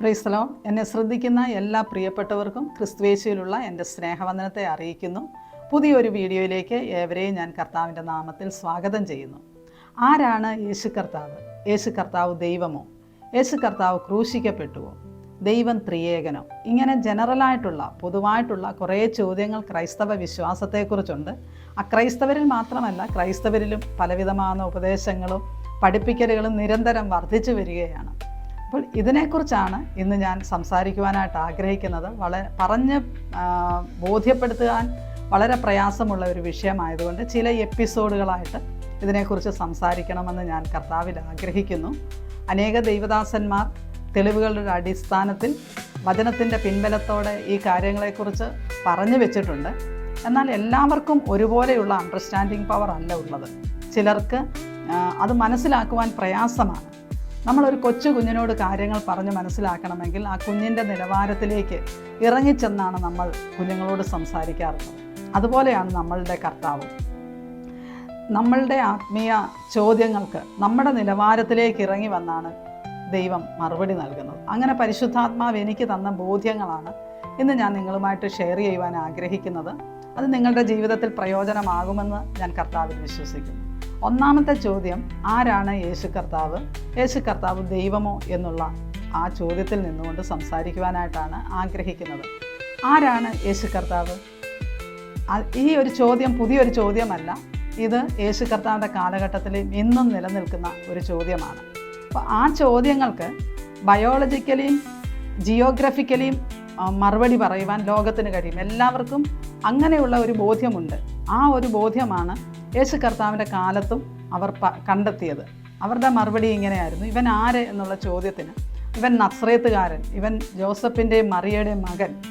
ക്രൈസ്തലോ എന്നെ ശ്രദ്ധിക്കുന്ന എല്ലാ പ്രിയപ്പെട്ടവർക്കും ക്രിസ്തുവേശയിലുള്ള എന്റെ സ്നേഹവന്ദനത്തെ അറിയിക്കുന്നു. പുതിയൊരു വീഡിയോയിലേക്ക് ഏവരെയും ഞാൻ കർത്താവിന്റെ നാമത്തിൽ സ്വാഗതം ചെയ്യുന്നു. ആരാണ് യേശു കർത്താവ്? യേശു കർത്താവ് ദൈവമോ? യേശു കർത്താവ് ക്രൂശിക്കപ്പെട്ടുവോ? ദൈവം ത്രിയേകനോ? ഇങ്ങനെ ജനറലായിട്ടുള്ള പൊതുവായിട്ടുള്ള കുറേ ചോദ്യങ്ങൾ ക്രൈസ്തവ വിശ്വാസത്തെക്കുറിച്ചുണ്ട്. അക്രൈസ്തവരിൽ മാത്രമല്ല ക്രൈസ്തവരിലും പലവിധമായ ഉപദേശങ്ങളും പഠിപ്പിക്കലുകളും നിരന്തരം വർദ്ധിച്ചു വരികയാണ്. അപ്പോൾ ഇതിനെക്കുറിച്ചാണ് ഇന്ന് ഞാൻ സംസാരിക്കുവാനായിട്ട് ആഗ്രഹിക്കുന്നത്. വളരെ പറഞ്ഞ് ബോധ്യപ്പെടുത്തുവാൻ വളരെ പ്രയാസമുള്ള ഒരു വിഷയമായതുകൊണ്ട് ചില എപ്പിസോഡുകളായിട്ട് ഇതിനെക്കുറിച്ച് സംസാരിക്കണമെന്ന് ഞാൻ കർത്താവിൽ ആഗ്രഹിക്കുന്നു. അനേക ദൈവദാസന്മാർ തെളിവുകളുടെ അടിസ്ഥാനത്തിൽ വചനത്തിന്റെ പിൻബലത്തോടെ ഈ കാര്യങ്ങളെക്കുറിച്ച് പറഞ്ഞു വെച്ചിട്ടുണ്ട്. എന്നാൽ എല്ലാവർക്കും ഒരുപോലെയുള്ള അണ്ടർസ്റ്റാൻഡിങ് പവർ അല്ല ഉള്ളത്. ചിലർക്ക് അത് മനസ്സിലാക്കുവാൻ പ്രയാസമാണ്. നമ്മളൊരു കൊച്ചു കുഞ്ഞിനോട് കാര്യങ്ങൾ പറഞ്ഞ് മനസ്സിലാക്കണമെങ്കിൽ ആ കുഞ്ഞിന്റെ നിലവാരത്തിലേക്ക് ഇറങ്ങിച്ചെന്നാണ് നമ്മൾ കുഞ്ഞുങ്ങളോട് സംസാരിക്കാറുള്ളത്. അതുപോലെയാണ് നമ്മളുടെ കർത്താവ്. നമ്മളുടെ ആത്മീയ ചോദ്യങ്ങൾക്ക് നമ്മുടെ നിലവാരത്തിലേക്ക് ഇറങ്ങി വന്നാണ് ദൈവം മറുപടി നൽകുന്നത്. അങ്ങനെ പരിശുദ്ധാത്മാവ് എനിക്ക് തന്ന ബോധ്യങ്ങളാണ് ഇന്ന് ഞാൻ നിങ്ങളുമായിട്ട് ഷെയർ ചെയ്യുവാൻ ആഗ്രഹിക്കുന്നത്. അത് നിങ്ങളുടെ ജീവിതത്തിൽ പ്രയോജനമാകുമെന്ന് ഞാൻ കർത്താവിൽ വിശ്വസിക്കുന്നു. ഒന്നാമത്തെ ചോദ്യം ആരാണ് യേശു കർത്താവ്? യേശു കർത്താവ് ദൈവമോ എന്നുള്ള ആ ചോദ്യത്തിൽ നിന്നുകൊണ്ട് സംസാരിക്കുവാനായിട്ടാണ് ആഗ്രഹിക്കുന്നത്. ആരാണ് യേശു കർത്താവ്? ഈ ഒരു ചോദ്യം പുതിയൊരു ചോദ്യമല്ല. ഇത് യേശു കർത്താവിന്റെ കാലഘട്ടത്തിൽ ഇന്നും നിലനിൽക്കുന്ന ഒരു ചോദ്യമാണ്. അപ്പോൾ ആ ചോദ്യങ്ങൾക്ക് ബയോളജിക്കലിയും ജിയോഗ്രഫിക്കലിയും മറുപടി പറയുവാൻ ലോകത്തിന് കഴിയും. എല്ലാവർക്കും അങ്ങനെയുള്ള ഒരു ബോധ്യമുണ്ട്. ആ ഒരു ബോധ്യമാണ് യേശു കർത്താവിന്റെ കാലത്തും അവർ കണ്ടെത്തിയത്. അവരുടെ മറുപടി ഇങ്ങനെയായിരുന്നു. ഇവൻ ആര് എന്നുള്ള ചോദ്യത്തിന് ഇവൻ നസ്രേത്തുകാരൻ ഇവൻ ജോസഫിന്റെയും മറിയയുടെയും മകൻ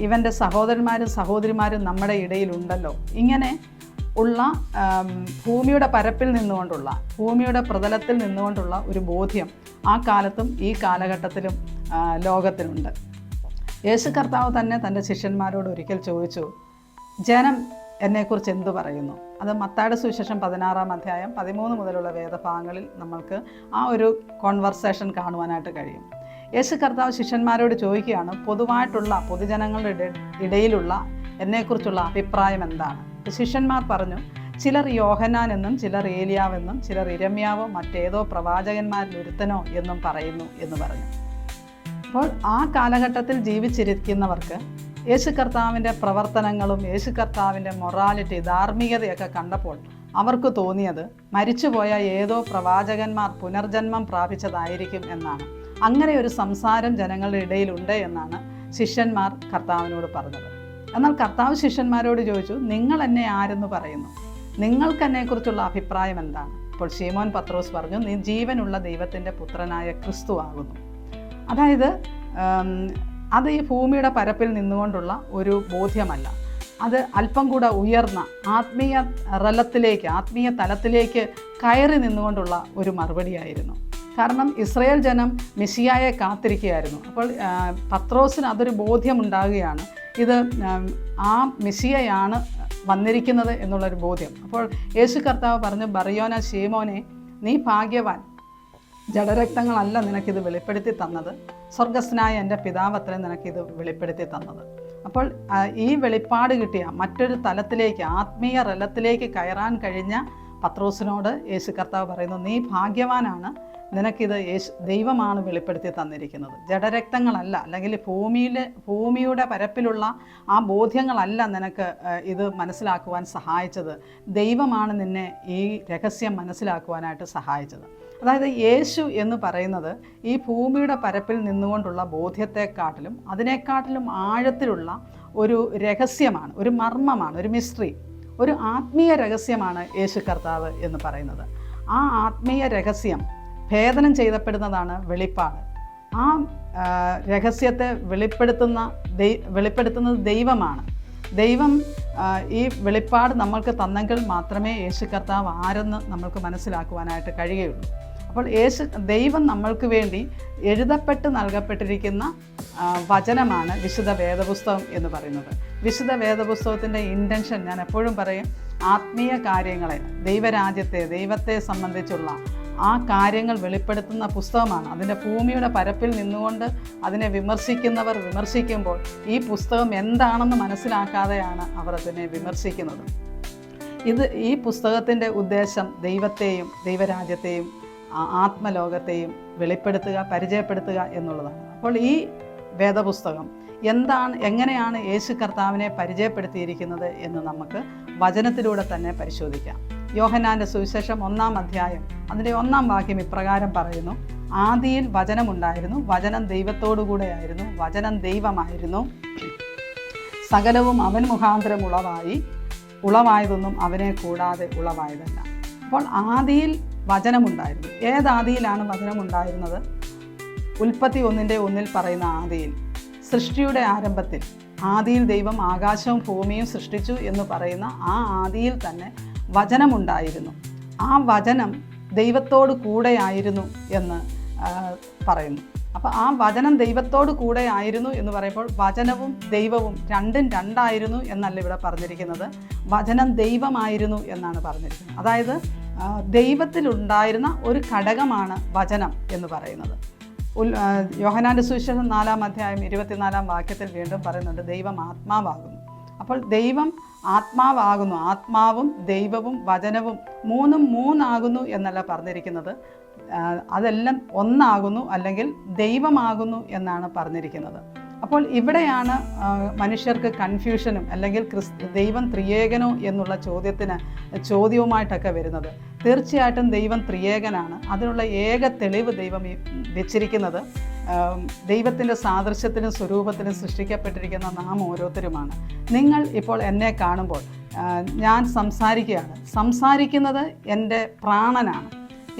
ഇവന്റെ സഹോദരന്മാരും സഹോദരിമാരും നമ്മുടെ ഇടയിലുണ്ടല്ലോ. ഇങ്ങനെ ഉള്ള ഭൂമിയുടെ പരപ്പിൽ നിന്നുകൊണ്ടുള്ള ഭൂമിയുടെ പ്രതലത്തിൽ നിന്നുകൊണ്ടുള്ള ഒരു ബോധ്യം ആ കാലത്തും ഈ കാലഘട്ടത്തിലും ലോകത്തിലുണ്ട്. യേശു കർത്താവ് തന്നെ തന്റെ ശിഷ്യന്മാരോട് ഒരിക്കൽ ചോദിച്ചു ജനം എന്നെക്കുറിച്ച് എന്തു പറയുന്നു? അത് മത്തായുടെ സുവിശേഷം പതിനാറാം അധ്യായം പതിമൂന്ന് മുതലുള്ള വേദഭാഗങ്ങളിൽ നമ്മൾക്ക് ആ ഒരു കോൺവെർസേഷൻ കാണുവാനായിട്ട് കഴിയും. യേശു കർത്താവ് ശിഷ്യന്മാരോട് ചോദിക്കുകയാണ് പൊതുവായിട്ടുള്ള പൊതുജനങ്ങളുടെ ഇട- ഇടയിലുള്ള എന്നെക്കുറിച്ചുള്ള അഭിപ്രായം എന്താണ്? ശിഷ്യന്മാർ പറഞ്ഞു ചിലർ യോഹനാൻ എന്നും ചിലർ ഏലിയാവെന്നും ചിലർ ഇരമ്യാവോ മറ്റേതോ പ്രവാചകന്മാരിൽ ഒരുത്തനോ എന്നും പറയുന്നു എന്ന് പറഞ്ഞു. അപ്പോൾ ആ കാലഘട്ടത്തിൽ ജീവിച്ചിരിക്കുന്നവർക്ക് യേശു കർത്താവിന്റെ പ്രവർത്തനങ്ങളും യേശു കർത്താവിന്റെ മൊറാലിറ്റി ധാർമ്മികതയൊക്കെ കണ്ടപ്പോൾ അവർക്ക് തോന്നിയത് മരിച്ചുപോയ ഏതോ പ്രവാചകന്മാർ പുനർജന്മം പ്രാപിച്ചതായിരിക്കും എന്നാണ്. അങ്ങനെ ഒരു സംസാരം ജനങ്ങളുടെ ഇടയിലുണ്ട് എന്നാണ് ശിഷ്യന്മാർ കർത്താവിനോട് പറഞ്ഞത്. എന്നാൽ കർത്താവ് ശിഷ്യന്മാരോട് ചോദിച്ചു നിങ്ങൾ എന്നെ ആരെന്ന് പറയുന്നു? നിങ്ങൾക്ക് എന്നെക്കുറിച്ചുള്ള അഭിപ്രായം എന്താണ്? അപ്പോൾ ഷീമോൻ പത്രോസ് പറഞ്ഞു നീ ജീവനുള്ള ദൈവത്തിന്റെ പുത്രനായ ക്രിസ്തു ആകുന്നു. അതായത് അത് ഈ ഭൂമിയുടെ പരപ്പിൽ നിന്നുകൊണ്ടുള്ള ഒരു ബോധ്യമല്ല. അത് അല്പം കൂടെ ഉയർന്ന ആത്മീയ റലത്തിലേക്ക് ആത്മീയ തലത്തിലേക്ക് കയറി നിന്നുകൊണ്ടുള്ള ഒരു മറുപടിയായിരുന്നു. കാരണം ഇസ്രയേൽ ജനം മിഷിയായെ കാത്തിരിക്കുകയായിരുന്നു. അപ്പോൾ പത്രോസിന് അതൊരു ബോധ്യമുണ്ടാകുകയാണ്. ഇത് ആ മിഷിയയാണ് വന്നിരിക്കുന്നത് എന്നുള്ളൊരു ബോധ്യം. അപ്പോൾ യേശു കർത്താവ് പറഞ്ഞു ബറിയോന ഷീമോനെ നീ ഭാഗ്യവാൻ. ജഡരക്തങ്ങളല്ല നിനക്കിത് വെളിപ്പെടുത്തി തന്നത്. സ്വർഗസ്നായ എന്റെ പിതാവത്രേ നിനക്കിത് വെളിപ്പെടുത്തി തന്നത്. അപ്പോൾ ഈ വെളിപ്പാട് കിട്ടിയ മറ്റൊരു തലത്തിലേക്ക് ആത്മീയ റലത്തിലേക്ക് കയറാൻ കഴിഞ്ഞ പത്രോസിനോട് യേശു കർത്താവ് പറയുന്നു നീ ഭാഗ്യവാനാണ്. നിനക്കിത് യേശു ദൈവമാണ് വെളിപ്പെടുത്തി തന്നിരിക്കുന്നത്. ജഡരക്തങ്ങളല്ല അല്ലെങ്കിൽ ഭൂമിയിലെ ഭൂമിയുടെ പരപ്പിലുള്ള ആ ബോധ്യങ്ങളല്ല നിനക്ക് ഇത് മനസ്സിലാക്കുവാൻ സഹായിച്ചത്. ദൈവമാണ് നിന്നെ ഈ രഹസ്യം മനസ്സിലാക്കുവാനായിട്ട് സഹായിച്ചത്. അതായത് യേശു എന്ന് പറയുന്നത് ഈ ഭൂമിയുടെ പരപ്പിൽ നിന്നുകൊണ്ടുള്ള ബോധ്യത്തെക്കാട്ടിലും അതിനെക്കാട്ടിലും ആഴത്തിലുള്ള ഒരു രഹസ്യമാണ് ഒരു മർമ്മമാണ് ഒരു മിസ്റ്ററി ഒരു ആത്മീയ രഹസ്യമാണ് യേശു കർത്താവ് എന്ന് പറയുന്നത്. ആ ആത്മീയ രഹസ്യം ഭേദനം ചെയ്തപ്പെടുന്നതാണ് വെളിപ്പാട്. ആ രഹസ്യത്തെ വെളിപ്പെടുത്തുന്ന ദൈ വെളിപ്പെടുത്തുന്നത് ദൈവമാണ്. ദൈവം ഈ വെളിപ്പാട് നമ്മൾക്ക് തന്നെങ്കിൽ മാത്രമേ യേശു കർത്താവ് ആരെന്ന് നമ്മൾക്ക് മനസ്സിലാക്കുവാനായിട്ട് കഴിയുകയുള്ളൂ. അപ്പോൾ യേശു ദൈവം നമ്മൾക്ക് വേണ്ടി എഴുതപ്പെട്ട് നൽകപ്പെട്ടിരിക്കുന്ന വചനമാണ് വിശുദ്ധ വേദപുസ്തകം എന്ന് പറയുന്നത്. വിശുദ്ധ വേദപുസ്തകത്തിന്റെ ഇന്റൻഷൻ ഞാൻ എപ്പോഴും പറയും ആത്മീയ കാര്യങ്ങളെ ദൈവരാജ്യത്തെ ദൈവത്തെ സംബന്ധിച്ചുള്ള ആ കാര്യങ്ങൾ വെളിപ്പെടുത്തുന്ന പുസ്തകമാണ്. അതിന്റെ ഭൂമിയുടെ പരപ്പിൽ നിന്നുകൊണ്ട് അതിനെ വിമർശിക്കുന്നവർ വിമർശിക്കുമ്പോൾ ഈ പുസ്തകം എന്താണെന്ന് മനസ്സിലാക്കാതെയാണ് അവർ അതിനെ വിമർശിക്കുന്നത്. ഇത് ഈ പുസ്തകത്തിന്റെ ഉദ്ദേശം ദൈവത്തെയും ദൈവരാജ്യത്തെയും ആത്മലോകത്തെയും വെളിപ്പെടുത്തുക പരിചയപ്പെടുത്തുക എന്നുള്ളതാണ്. അപ്പോൾ ഈ വേദപുസ്തകം എന്താണ് എങ്ങനെയാണ് യേശു കർത്താവിനെ പരിചയപ്പെടുത്തിയിരിക്കുന്നത് എന്ന് നമുക്ക് വചനത്തിലൂടെ തന്നെ പരിശോധിക്കാം. യോഹനാന്റെ സുവിശേഷം ഒന്നാം അധ്യായം അതിന്റെ ഒന്നാം വാക്യം ഇപ്രകാരം പറയുന്നു. ആദിയിൽ വചനമുണ്ടായിരുന്നു വചനം ദൈവത്തോടു കൂടെയായിരുന്നു വചനം ദൈവമായിരുന്നു. സകലവും അവൻ മുഖാന്തരം ഉളവായി ഉളവായതൊന്നും അവനെ കൂടാതെ ഉളവായതല്ല. അപ്പോൾ ആദിയിൽ വചനമുണ്ടായിരുന്നു. ഏതാദിയിലാണ് വചനമുണ്ടായിരുന്നത്? ഉൽപ്പത്തി ഒന്നിന്റെ ഒന്നിൽ പറയുന്ന ആദിയിൽ. സൃഷ്ടിയുടെ ആരംഭത്തിൽ ആദിയിൽ ദൈവം ആകാശവും ഭൂമിയും സൃഷ്ടിച്ചു എന്ന് പറയുന്ന ആ ആദിയിൽ തന്നെ വചനമുണ്ടായിരുന്നു. ആ വചനം ദൈവത്തോട് കൂടെയായിരുന്നു എന്ന് പറയുന്നു. അപ്പോൾ ആ വചനം ദൈവത്തോട് കൂടെ ആയിരുന്നു എന്ന് പറയുമ്പോൾ വചനവും ദൈവവും രണ്ടും രണ്ടായിരുന്നു എന്നല്ല ഇവിടെ പറഞ്ഞിരിക്കുന്നത്. വചനം ദൈവമായിരുന്നു എന്നാണ് പറഞ്ഞിരിക്കുന്നത്. അതായത് ദൈവത്തിലുണ്ടായിരുന്ന ഒരു ഘടകമാണ് വചനം എന്ന് പറയുന്നത്. യോഹന്നാന്റെ സുവിശേഷം നാലാം അധ്യായം ഇരുപത്തിനാലാം വാക്യത്തിൽ വീണ്ടും പറയുന്നുണ്ട് ദൈവം ആത്മാവാകുന്നു. അപ്പോൾ ദൈവം ആത്മാവാകുന്നു. ആത്മാവും ദൈവവും വചനവും മൂന്നും മൂന്നാകുന്നു എന്നല്ല പറഞ്ഞിരിക്കുന്നത്. അതെല്ലാം ഒന്നാകുന്നു അല്ലെങ്കിൽ ദൈവമാകുന്നു എന്നാണ് പറഞ്ഞിരിക്കുന്നത്. അപ്പോൾ ഇവിടെയാണ് മനുഷ്യർക്ക് കൺഫ്യൂഷനും അല്ലെങ്കിൽ ക്രിസ് ദൈവം ത്രിയേകനോ എന്നുള്ള ചോദ്യത്തിന് ചോദ്യവുമായിട്ടൊക്കെ വരുന്നത്. തീർച്ചയായിട്ടും ദൈവം ത്രിയേകനാണ്. അതിനുള്ള ഏക തെളിവ് ദൈവം വെച്ചിരിക്കുന്നത് ദൈവത്തിന്റെ സാദൃശ്യത്തിനും സ്വരൂപത്തിനും സൃഷ്ടിക്കപ്പെട്ടിരിക്കുന്ന നാം ഓരോരുത്തരുമാണ്. നിങ്ങൾ ഇപ്പോൾ എന്നെ കാണുമ്പോൾ ഞാൻ സംസാരിക്കുകയാണ്. സംസാരിക്കുന്നത് എന്റെ പ്രാണനാണ്.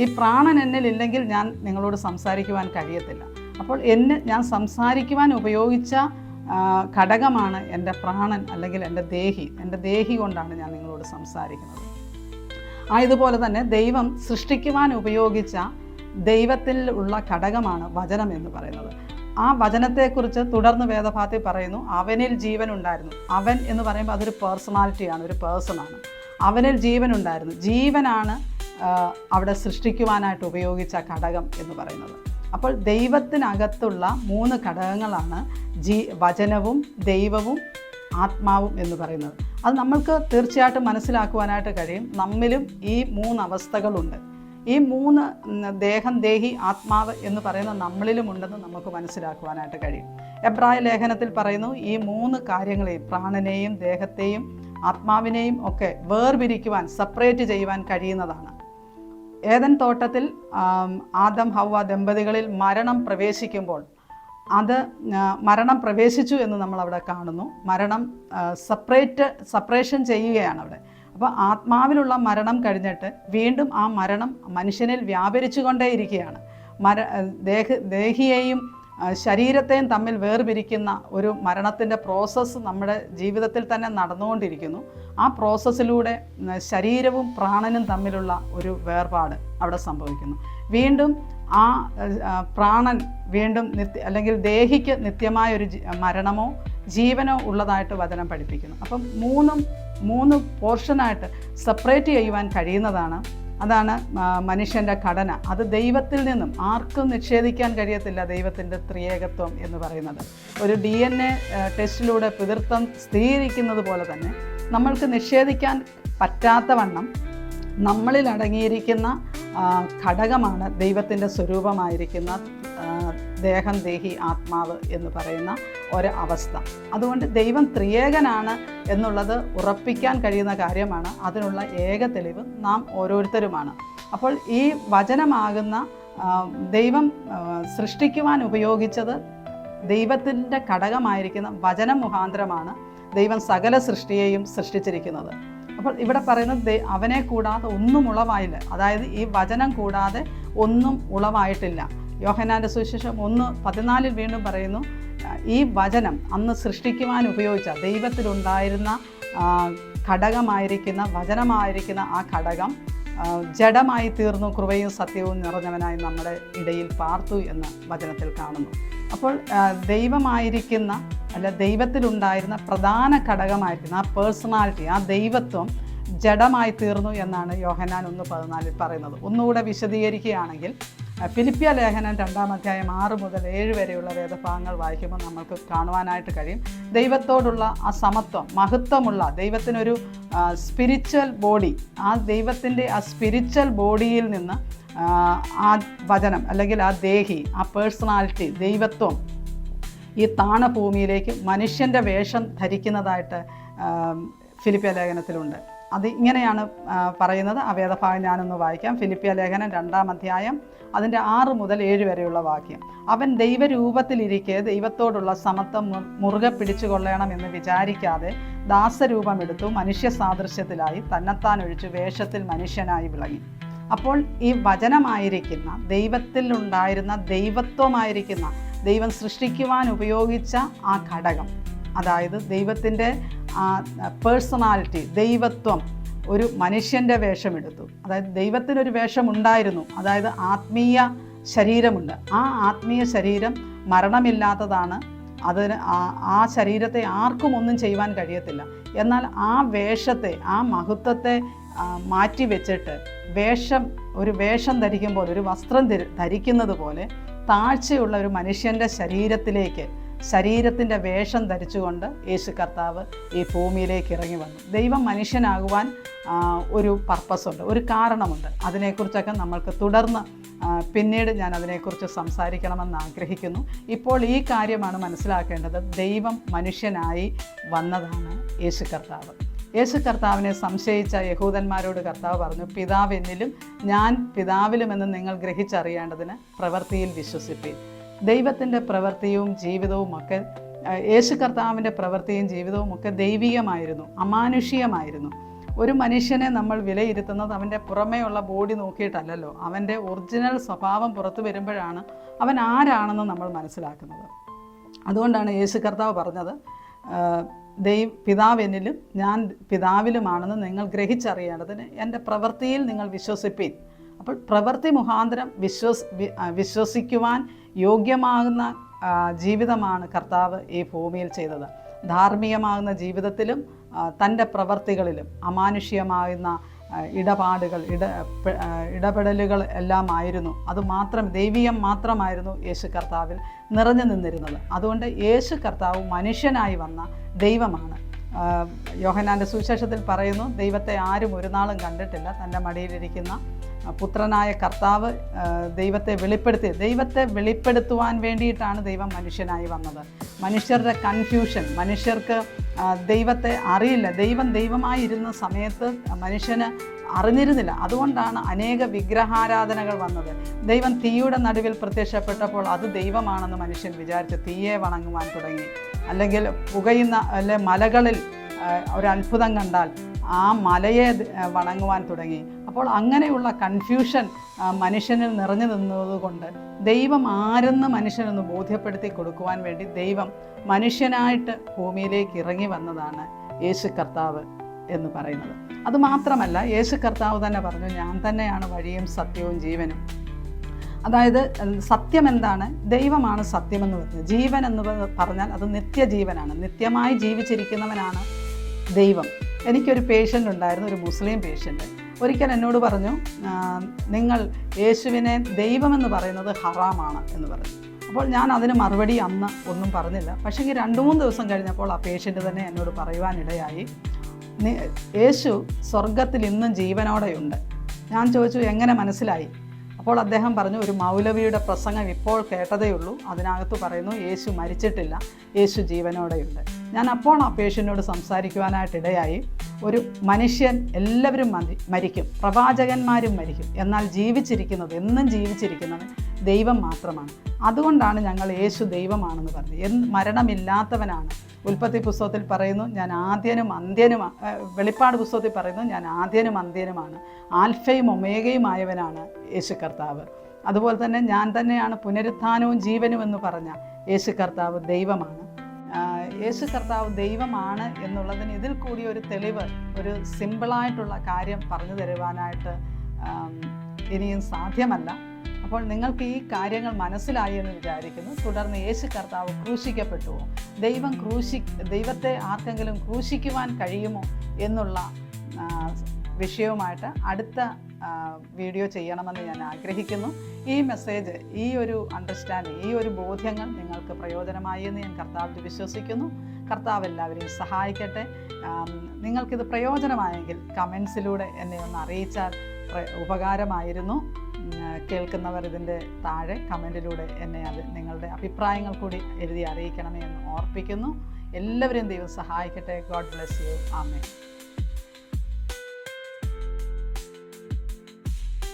ഈ പ്രാണൻ എന്നിലില്ലെങ്കിൽ ഞാൻ നിങ്ങളോട് സംസാരിക്കുവാൻ കഴിയത്തില്ല. അപ്പോൾ എന്നെ ഞാൻ സംസാരിക്കുവാൻ ഉപയോഗിച്ച ഘടകമാണ് എന്റെ പ്രാണൻ അല്ലെങ്കിൽ എന്റെ ദേഹി. എന്റെ ദേഹി കൊണ്ടാണ് ഞാൻ നിങ്ങളോട് സംസാരിക്കുന്നത്. ആയതുപോലെ തന്നെ ദൈവം സൃഷ്ടിക്കുവാൻ ഉപയോഗിച്ച ദൈവത്തിൽ ഉള്ള ഘടകമാണ് വചനം എന്ന് പറയുന്നത്. ആ വചനത്തെക്കുറിച്ച് തുടർന്ന് വേദഭാഗത്തിൽ പറയുന്നു അവനിൽ ജീവൻ ഉണ്ടായിരുന്നു അവൻ എന്ന് പറയുമ്പോൾ അതൊരു പേഴ്സണാലിറ്റിയാണ് ഒരു പേഴ്സണാണ്. അവനിൽ ജീവൻ ഉണ്ടായിരുന്നു ജീവനാണ് അവിടെ സൃഷ്ടിക്കുവാനായിട്ട് ഉപയോഗിച്ച ഘടകം എന്ന് പറയുന്നത്. അപ്പോൾ ദൈവത്തിനകത്തുള്ള മൂന്ന് ഘടകങ്ങളാണ് ജീ വചനവും ദൈവവും ആത്മാവും എന്ന് പറയുന്നത്. അത് നമ്മൾക്ക് തീർച്ചയായിട്ടും മനസ്സിലാക്കുവാനായിട്ട് കഴിയും. നമ്മിലും ഈ മൂന്ന് അവസ്ഥകളുണ്ട്. ഈ മൂന്ന് ദേഹം ദേഹി ആത്മാവ് എന്ന് പറയുന്ന നമ്മളിലും ഉണ്ടെന്ന് നമുക്ക് മനസ്സിലാക്കുവാനായിട്ട് കഴിയും. എബ്രായ ലേഖനത്തിൽ പറയുന്നു ഈ മൂന്ന് കാര്യങ്ങളെയും പ്രാണനെയും ദേഹത്തെയും ആത്മാവിനെയും ഒക്കെ വേർപിരിക്കുവാൻ സെപ്പറേറ്റ് ചെയ്യുവാൻ കഴിയുന്നതാണ്. ഏതൻ തോട്ടത്തിൽ ആദം ഹവ ദമ്പതികളിൽ മരണം പ്രവേശിക്കുമ്പോൾ അത് മരണം പ്രവേശിച്ചു എന്ന് നമ്മൾ അവിടെ കാണുന്നു. മരണം സെപ്പറേറ്റ് സെപ്പറേഷൻ ചെയ്യുകയാണ് അവിടെ അപ്പോൾ ആത്മാവിലുള്ള മരണം കഴിഞ്ഞിട്ട് വീണ്ടും ആ മരണം മനുഷ്യനിൽ വ്യാപരിച്ചു കൊണ്ടേയിരിക്കുകയാണ് മര ദേഹ ദേഹിയെയും ശരീരത്തെയും തമ്മിൽ വേർപിരിക്കുന്ന ഒരു മരണത്തിന്റെ പ്രോസസ്സ് നമ്മുടെ ജീവിതത്തിൽ തന്നെ നടന്നുകൊണ്ടിരിക്കുന്നു. ആ പ്രോസസ്സിലൂടെ ശരീരവും പ്രാണനും തമ്മിലുള്ള ഒരു വേർപാട് അവിടെ സംഭവിക്കുന്നു. വീണ്ടും ആ പ്രാണൻ വീണ്ടും നിത്യ അല്ലെങ്കിൽ ദേഹിക്ക് നിത്യമായ ഒരു മരണമോ ജീവനോ ഉള്ളതായിട്ട് വചനം പഠിപ്പിക്കുന്നു. അപ്പം മൂന്നും മൂന്ന് പോർഷനായിട്ട് സെപ്പറേറ്റ് ചെയ്യുവാൻ കഴിയുന്നതാണ് അതാണ് മനുഷ്യന്റെ ഘടന. അത് ദൈവത്തിൽ നിന്നും ആർക്കും നിഷേധിക്കാൻ കഴിയത്തില്ല ദൈവത്തിന്റെ ത്രിയേകത്വം എന്ന് പറയുന്നത്. ഒരു ഡി എൻ എ ടെസ്റ്റിലൂടെ പിതൃത്വം സ്ഥിരീകരിക്കുന്നത് പോലെ തന്നെ നമ്മൾക്ക് നിഷേധിക്കാൻ പറ്റാത്തവണ്ണം നമ്മളിൽ അടങ്ങിയിരിക്കുന്ന ഘടകമാണ് ദൈവത്തിന്റെ സ്വരൂപമായിരിക്കുന്ന ദേഹം ദേഹി ആത്മാവ് എന്ന് പറയുന്ന ഒരു അവസ്ഥ അതുകൊണ്ട് ദൈവം ത്രിയേകനാണ് എന്നുള്ളത് ഉറപ്പിക്കാൻ കഴിയുന്ന കാര്യമാണ്. അതിനുള്ള ഏക തെളിവ് നാം ഓരോരുത്തരുമാണ്. അപ്പോൾ ഈ വചനമാകുന്ന ദൈവം സൃഷ്ടിക്കുവാൻ ഉപയോഗിച്ചത് ദൈവത്തിന്റെ ഘടകമായിരിക്കുന്ന വചനം മുഖാന്തരമാണ് ദൈവം സകല സൃഷ്ടിയെയും സൃഷ്ടിച്ചിരിക്കുന്നത്. അപ്പോൾ ഇവിടെ പറയുന്നത് അവനെ കൂടാതെ ഒന്നും ഉളവായില്ല. അതായത് ഈ വചനം കൂടാതെ ഒന്നും ഉളവായിട്ടില്ല. യോഹനാന്റെ സുവിശേഷം ഒന്ന് പതിനാലിൽ വീണ്ടും പറയുന്നു ഈ വചനം അന്ന് സൃഷ്ടിക്കുവാൻ ഉപയോഗിച്ച ദൈവത്തിലുണ്ടായിരുന്ന ഘടകമായിരിക്കുന്ന വചനമായിരിക്കുന്ന ആ ഘടകം ജഡമായി തീർന്നു കൃപയും സത്യവും നിറഞ്ഞവനായി നമ്മുടെ ഇടയിൽ പാർത്തു എന്ന് വചനത്തിൽ കാണുന്നു. അപ്പോൾ ദൈവമായിരിക്കുന്ന അല്ല ദൈവത്തിലുണ്ടായിരുന്ന പ്രധാന ഘടകമായിരിക്കുന്ന ആ പേഴ്സണാലിറ്റി ആ ദൈവത്വം ജഡമായി തീർന്നു എന്നാണ് യോഹനാൻ ഒന്ന് പതിനാലിൽ പറയുന്നത്. ഒന്നുകൂടെ വിശദീകരിക്കുകയാണെങ്കിൽ ഫിലിപ്പിയ ലേഖനം രണ്ടാം അധ്യായം ആറ് മുതൽ ഏഴ് വരെയുള്ള വേദഭാഗങ്ങൾ വായിക്കുമ്പോൾ നമുക്ക് കാണുവാനായിട്ട് കഴിയും. ദൈവത്തോടുള്ള ആ സമത്വം മഹത്വമുള്ള ദൈവത്തിനൊരു സ്പിരിച്വൽ ബോഡി ആ ദൈവത്തിന്റെ ആ സ്പിരിച്വൽ ബോഡിയിൽ നിന്ന് ആ, വചനം അല്ലെങ്കിൽ ആ ദേഹി ആ പേഴ്സണാലിറ്റി ദൈവത്വം ഈ താണഭൂമിയിലേക്ക് മനുഷ്യന്റെ വേഷം ധരിക്കുന്നതായിട്ട് ഫിലിപ്പിയ ലേഖനത്തിലുണ്ട്. അത് ഇങ്ങനെയാണ് പറയുന്നത്. ആ വേദഭാഗം ഞാനൊന്ന് വായിക്കാം. ഫിലിപ്പിയ ലേഖനം രണ്ടാം അധ്യായം അതിന്റെ ആറ് മുതൽ ഏഴ് വരെയുള്ള വാക്യം. അവൻ ദൈവരൂപത്തിലിരിക്കെ ദൈവത്തോടുള്ള സമത്വം മുറുകെ മുറുകെ പിടിച്ചുകൊള്ളണം എന്ന് വിചാരിക്കാതെ ദാസരൂപമെടുത്തു മനുഷ്യ സാദൃശ്യത്തിലായി തന്നെത്താൻ ഒഴിച്ചു വേഷത്തിൽ മനുഷ്യനായി വിളങ്ങി. അപ്പോൾ ഈ വചനമായിരിക്കുന്ന ദൈവത്തിൽ ഉണ്ടായിരുന്ന ദൈവത്വമായിരിക്കുന്ന ദൈവം സൃഷ്ടിക്കുവാൻ ഉപയോഗിച്ച ആ ഘടകം അതായത് ദൈവത്തിന്റെ ആ പേഴ്സണാലിറ്റി ദൈവത്വം ഒരു മനുഷ്യന്റെ വേഷമെടുത്തു. അതായത് ദൈവത്തിനൊരു വേഷമുണ്ടായിരുന്നു. അതായത് ആത്മീയ ശരീരമുണ്ട്. ആ ആത്മീയ ശരീരം മരണമില്ലാത്തതാണ്. അതിന് ആ- ശരീരത്തെ ആർക്കും ഒന്നും ചെയ്യുവാൻ കഴിയത്തില്ല. എന്നാൽ ആ വേഷത്തെ ആ മഹത്വത്തെ മാറ്റി വെച്ചിട്ട് വേഷം ഒരു വേഷം ധരിക്കുമ്പോൾ ഒരു വസ്ത്രം ധരി- ധരിക്കുന്നത് പോലെ താഴ്ചയുള്ള ഒരു മനുഷ്യന്റെ ശരീരത്തിലേക്ക് ശരീരത്തിന്റെ വേഷം ധരിച്ചുകൊണ്ട് യേശു കർത്താവ് ഈ ഭൂമിയിലേക്ക് ഇറങ്ങി വന്നു. ദൈവം മനുഷ്യനാകുവാൻ ഒരു പർപ്പസുണ്ട് ഒരു കാരണമുണ്ട്. അതിനെക്കുറിച്ചൊക്കെ നമ്മൾക്ക് തുടർന്ന് പിന്നീട് ഞാൻ അതിനെക്കുറിച്ച് സംസാരിക്കണമെന്ന് ആഗ്രഹിക്കുന്നു. ഇപ്പോൾ ഈ കാര്യമാണ് മനസ്സിലാക്കേണ്ടത്. ദൈവം മനുഷ്യനായി വന്നതാണ് യേശു കർത്താവ്. യേശു കർത്താവിനെ സംശയിച്ച യഹൂദന്മാരോട് കർത്താവ് പറഞ്ഞു പിതാവ് എന്നിലും ഞാൻ പിതാവിലുമെന്ന് നിങ്ങൾ ഗ്രഹിച്ചറിയേണ്ടതിന് പ്രവൃത്തിയിൽ വിശ്വസിപ്പീൻ. ദൈവത്തിന്റെ പ്രവൃത്തിയും ജീവിതവും ഒക്കെ യേശു കർത്താവിന്റെ പ്രവൃത്തിയും ജീവിതവും ഒക്കെ ദൈവികമായിരുന്നു അമാനുഷികമായിരുന്നു. ഒരു മനുഷ്യനെ നമ്മൾ വിലയിരുത്തുന്നത് അവന്റെ പുറമേയുള്ള ബോഡി നോക്കിയിട്ടല്ലല്ലോ. അവന്റെ ഒറിജിനൽ സ്വഭാവം പുറത്തു വരുമ്പോഴാണ് അവൻ ആരാണെന്ന് നമ്മൾ മനസ്സിലാക്കുന്നത്. അതുകൊണ്ടാണ് യേശു കർത്താവ് പറഞ്ഞത് ദൈവ പിതാവെന്നിലും ഞാൻ പിതാവിലുമാണെന്ന് നിങ്ങൾ ഗ്രഹിച്ചറിയേണ്ടതിന് എന്റെ പ്രവൃത്തിയിൽ നിങ്ങൾ വിശ്വസിപ്പീൻ. അപ്പോൾ പ്രവൃത്തി മുഖാന്തരം വിശ്വസ് വിശ്വസിക്കുവാൻ യോഗ്യമാകുന്ന ജീവിതമാണ് കർത്താവ് ഈ ഭൂമിയിൽ ചെയ്തത്. ധാർമ്മികമാകുന്ന ജീവിതത്തിലും തന്റെ പ്രവർത്തികളിലും അമാനുഷികമാകുന്ന ഇടപാടുകൾ ഇട ഇടപെടലുകൾ അത് മാത്രം ദൈവീയം മാത്രമായിരുന്നു യേശു കർത്താവിൽ നിറഞ്ഞു നിന്നിരുന്നത്. അതുകൊണ്ട് യേശു കർത്താവ് മനുഷ്യനായി വന്ന ദൈവമാണ്. ആ, യോഹന്നാന്റെ സുവിശേഷത്തിൽ പറയുന്നു ദൈവത്തെ ആരും ഒരു നാളും കണ്ടിട്ടില്ല. തന്റെ മടിയിലിരിക്കുന്ന പുത്രനായ കർത്താവ് ദൈവത്തെ വെളിപ്പെടുത്തി ദൈവത്തെ വെളിപ്പെടുത്തുവാൻ വേണ്ടിയിട്ടാണ് ദൈവം മനുഷ്യനായി വന്നത്. മനുഷ്യരുടെ കൺഫ്യൂഷൻ മനുഷ്യർക്ക് ദൈവത്തെ അറിയില്ല. ദൈവം ദൈവമായിരുന്ന സമയത്ത് മനുഷ്യന് അറിഞ്ഞിരുന്നില്ല. അതുകൊണ്ടാണ് അനേക വിഗ്രഹാരാധനകൾ വന്നത്. ദൈവം തീയുടെ നടുവിൽ പ്രത്യക്ഷപ്പെട്ടപ്പോൾ അത് ദൈവമാണെന്ന് മനുഷ്യൻ വിചാരിച്ച് തീയെ വണങ്ങുവാൻ തുടങ്ങി. അല്ലെങ്കിൽ പുകയുന്ന അല്ലെ മലകളിൽ ഒരു അത്ഭുതം കണ്ടാൽ ആ മലയെ വണങ്ങുവാൻ തുടങ്ങി. അപ്പോൾ അങ്ങനെയുള്ള കൺഫ്യൂഷൻ മനുഷ്യനിൽ നിറഞ്ഞു നിന്നതുകൊണ്ട് ദൈവം ആരെന്ന് മനുഷ്യനൊന്ന് ബോധ്യപ്പെടുത്തി കൊടുക്കുവാൻ വേണ്ടി ദൈവം മനുഷ്യനായിട്ട് ഭൂമിയിലേക്ക് ഇറങ്ങി വന്നതാണ് യേശു കർത്താവ്. എന്ന് പറയുന്നത്. അതുമാത്രമല്ല യേശു കർത്താവ് തന്നെ പറഞ്ഞു ഞാൻ തന്നെയാണ് വഴിയും സത്യവും ജീവനും. അതായത് സത്യം എന്താണ്? ദൈവമാണ് സത്യമെന്ന് പറഞ്ഞത്. ജീവൻ എന്ന് പറഞ്ഞാൽ അത് നിത്യജീവനാണ്. നിത്യമായി ജീവിച്ചിരിക്കുന്നവനാണ് ദൈവം. എനിക്കൊരു പേഷ്യന്റ് ഉണ്ടായിരുന്നു ഒരു മുസ്ലിം പേഷ്യന്റ് ഒരിക്കൽ എന്നോട് പറഞ്ഞു നിങ്ങൾ യേശുവിനെ ദൈവമെന്ന് പറയുന്നത് ഹറാമാണ് എന്ന് പറഞ്ഞു. അപ്പോൾ ഞാൻ അതിന് മറുപടി അന്ന് ഒന്നും പറഞ്ഞില്ല. പക്ഷേ ഈ രണ്ട് മൂന്ന് ദിവസം കഴിഞ്ഞപ്പോൾ ആ പേഷ്യന്റ് തന്നെ എന്നോട് പറയുവാനിടയായി. "നി- യേശു സ്വർഗത്തിൽ ഇന്നും ജീവനോടെയുണ്ട്. ഞാൻ ചോദിച്ചു എങ്ങനെ മനസ്സിലായി? അപ്പോൾ അദ്ദേഹം പറഞ്ഞു ഒരു മൗലവിയുടെ പ്രസംഗം ഇപ്പോൾ കേട്ടതേ ഉള്ളൂ. അതിനകത്ത് പറയുന്നു യേശു മരിച്ചിട്ടില്ല യേശു ജീവനോടെയുണ്ട്. ഞാൻ അപ്പോൾ ആ പേഷ്യനോട് സംസാരിക്കുവാനായിട്ടിടയായി ഒരു മനുഷ്യൻ എല്ലാവരും മരിക്കും. പ്രവാചകന്മാരും മരിക്കും. എന്നാൽ ജീവിച്ചിരിക്കുന്നത് എന്നും ജീവിച്ചിരിക്കുന്നവൻ ദൈവം മാത്രമാണ്. അതുകൊണ്ടാണ് ഞങ്ങൾ യേശു ദൈവമാണെന്ന് പറഞ്ഞത്. എന്ത് മരണമില്ലാത്തവനാണ്. ഉൽപ്പത്തി പുസ്തകത്തിൽ പറയുന്നു ഞാൻ ആദ്യനും അന്ത്യനും വെളിപ്പാട് പുസ്തകത്തിൽ പറയുന്നു ഞാൻ ആദ്യനും അന്ത്യനുമാണ്. ആൽഫയും ഒമേഗയുമായവനാണ് യേശു കർത്താവ്. അതുപോലെ തന്നെ ഞാൻ തന്നെയാണ് പുനരുത്ഥാനവും ജീവനും എന്ന് പറഞ്ഞ യേശു കർത്താവ് ദൈവമാണ്. യേശു കർത്താവ് ദൈവമാണ് എന്നുള്ളതിന് ഇതിൽ കൂടി ഒരു തെളിവ് ഒരു സിമ്പിളായിട്ടുള്ള കാര്യം പറഞ്ഞു തരുവാനായിട്ട് ഇനിയും സാധ്യമല്ല. അപ്പോൾ നിങ്ങൾക്ക് ഈ കാര്യങ്ങൾ മനസ്സിലായി എന്ന് വിചാരിക്കുന്നു. തുടർന്ന് യേശു കർത്താവ് ക്രൂശിക്കപ്പെട്ടുവോ? ദൈവം ക്രൂശി ദൈവത്തെ ആർക്കെങ്കിലും ക്രൂശിക്കുവാൻ കഴിയുമോ എന്നുള്ള വിഷയവുമായിട്ട് അടുത്ത വീഡിയോ ചെയ്യണമെന്ന് ഞാൻ ആഗ്രഹിക്കുന്നു. ഈ മെസ്സേജ് ഈ ഒരു അണ്ടർസ്റ്റാൻഡിങ് ഈ ഒരു ബോധ്യങ്ങൾ നിങ്ങൾക്ക് പ്രയോജനമായി എന്ന് ഞാൻ കർത്താവിൽ വിശ്വസിക്കുന്നു. കർത്താവ് എല്ലാവരെയും സഹായിക്കട്ടെ. നിങ്ങൾക്കിത് പ്രയോജനമായെങ്കിൽ കമൻസിലൂടെ എന്നെ ഒന്ന് അറിയിച്ചാൽ ഉപകാരമായിരുന്നു. കേൾക്കുന്നവർ ഇതിന്റെ താഴെ കമന്റിലൂടെ എന്നെ അത് നിങ്ങളുടെ അഭിപ്രായങ്ങൾ കൂടി എഴുതി അറിയിക്കണമേ എന്ന് ഓർപ്പിക്കുന്നു. എല്ലാവരും ദൈവം സഹായിക്കട്ടെ. ഗോഡ് ബ്ലെസ് യു ആമേ